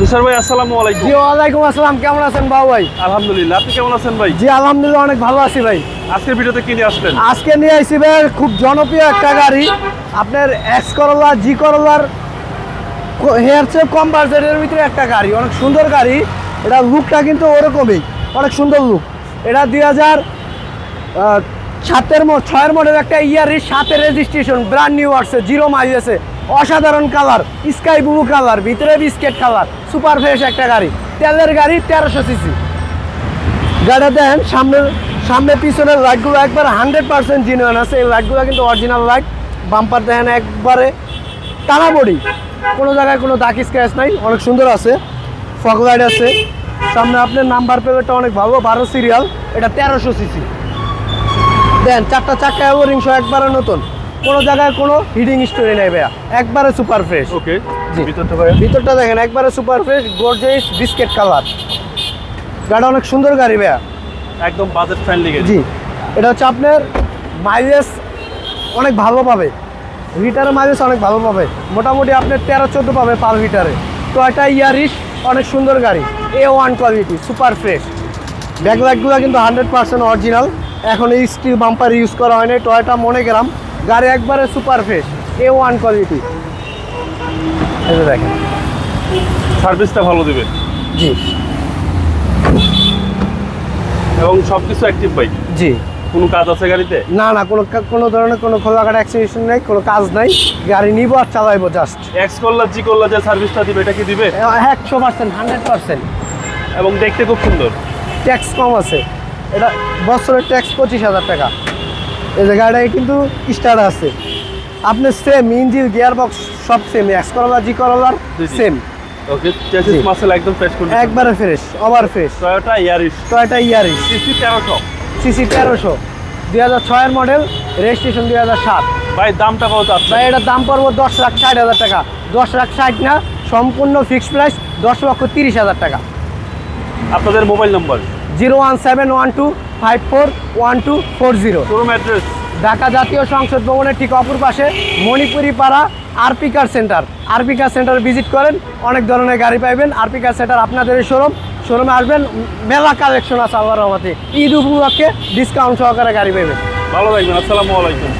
তুষার ভাই আসসালামু আলাইকুম। জি ওয়ালাইকুম আসসালাম। কেমন আছেন বাবু ভাই? আলহামদুলিল্লাহ আপনি কেমন আছেন ভাই? জি আলহামদুলিল্লাহ অনেক ভালো আছি ভাই। আজকের ভিডিওতে কি নিয়ে আসলেন আজকে নিয়ে আসছি ভাই খুব জনপ্রিয় একটা গাড়ি। আপনার এক্স করলা জি করলার হেয়ার চেয়ে কম বাজেটের ভিতরে একটা গাড়ি। অনেক সুন্দর গাড়ি। এটা লুকটা কিন্তু ওরকমই। অনেক সুন্দর লুক এটা দুই হাজার সাতের মো- ছয়ের মডেল একটা ইয়ারি সাতের রেজিস্ট্রেশন ব্র্যান্ড নিউ আসছে জিরো আছে। অসাধারণ কালার স্কাই ব্লু কালার ভিতরে বিস্কেট কালার সুপার ফ্রেশ একটা গাড়ি। তেলের গাড়ি তেরোশো সিসি গাড়িটা দেন সামনের সামনে পিছনের লাইটগুলো একবার হান্ড্রেড পার্সেন্ট জিনুয়ান আছে। এই লাইটগুলো কিন্তু অরিজিনাল লাইট বাম্পার দেখেন একবারে টানা বডি। কোনো জায়গায় কোনো দাগ স্ক্র্যাচ নাই, অনেক সুন্দর আছে। ফগ লাইট আছে। সামনে আপনার নাম্বার প্লেটটা অনেক ভালো, বারো সিরিয়াল এটা তেরোশো সিসি দেন চারটা চাক্কা ওয়ারিং সহ একবারে নতুন। কোনো জায়গায় কোনো হিডিং স্টোরি নেই ভাইয়া। একবারে সুপার ফ্রেশ ওকে জি। ভিতরটা দেখেন একবারে super fresh gorgeous biscuit colour গাড়িটা অনেক সুন্দর গাড়ি ভাইয়া। একদম বাজেট ফ্রেন্ডলি গাড়ি। জি। এটা হচ্ছে আপনার মাইলেজ অনেক ভালো পাবে। লিটারের মাইলেজ অনেক ভালো পাবে। মোটামুটি আপনার তেরো চোদ্দ পাবে পার লিটারে তো এটা ইয়ারিশ অনেক সুন্দর গাড়ি। A one quality super fresh ব্যাকলাইটগুলো কিন্তু হান্ড্রেড পার্সেন্ট অরিজিনাল এখন এই স্টিল বাম্পার ইউজ করা হয়নি টয়টা মনে গেলাম গাড়ি একবারে super fresh A one quality দেখেন। সার্ভিসটা ভালো দেবে। জি। এবং সবকিছু অ্যাক্টিভ ভাই জি। কোনো কাজ আছে গাড়িতে? না না কোনো কোনো ধরনের কোনো খোলাঘাট অ্যাক্সিডেন্ট নেই কোনো কাজ নাই। গাড়ি নিবো আর চালাইবো জাস্ট এক্স করলা জি করলা যে সার্ভিসটা দিবে এটা কি দিবে? একশো পার্সেন্ট হান্ড্রেড পার্সেন্ট এবং দেখতে খুব সুন্দর। ট্যাক্স কম আছে। এটা বছরের ট্যাক্স পঁচিশ হাজার টাকা। এই যে গাড়িটায় কিন্তু স্টার আছে। আপনি সেম ইঞ্জিন গিয়ার বক্স সব সেম এক্স করলা জি করলার। সেম ওকে চেসিস মাসেল একদম ফ্রেশ করে একবারে fresh over fresh Toyota Yaris তো এটা ইয়ারিস সিসি তেরোশো। সিসি তেরোশো। দুই হাজার ছয়ের মডেল রেজিস্ট্রেশন দুই হাজার সাত। ভাই দামটা কত আছে? ভাই এটার দাম পড়ব দশ লাখ ষাট হাজার টাকা। দশ লাখ ষাট না সম্পূর্ণ ফিক্সড প্রাইস দশ লক্ষ তিরিশ হাজার টাকা। আপনাদের mobile number zero one seven one two five four one two four zero. Dhaka জাতীয় সংসদ ভবনের ঠিক অপর পাশে Manipuri Para RP car centre RP car centre visit করেন অনেক ধরনের গাড়ি পাইবেন। আরপি কার সেন্টার আপনাদের শোরুম শোরুমে আসবেন মেলা কালেকশন আছে আল্লাহর রহমতে। ঈদ উপলক্ষে ডিসকাউন্ট সহকারে গাড়ি পাইবেন। ভালো থাকবেন আসসালামু আলাইকুম।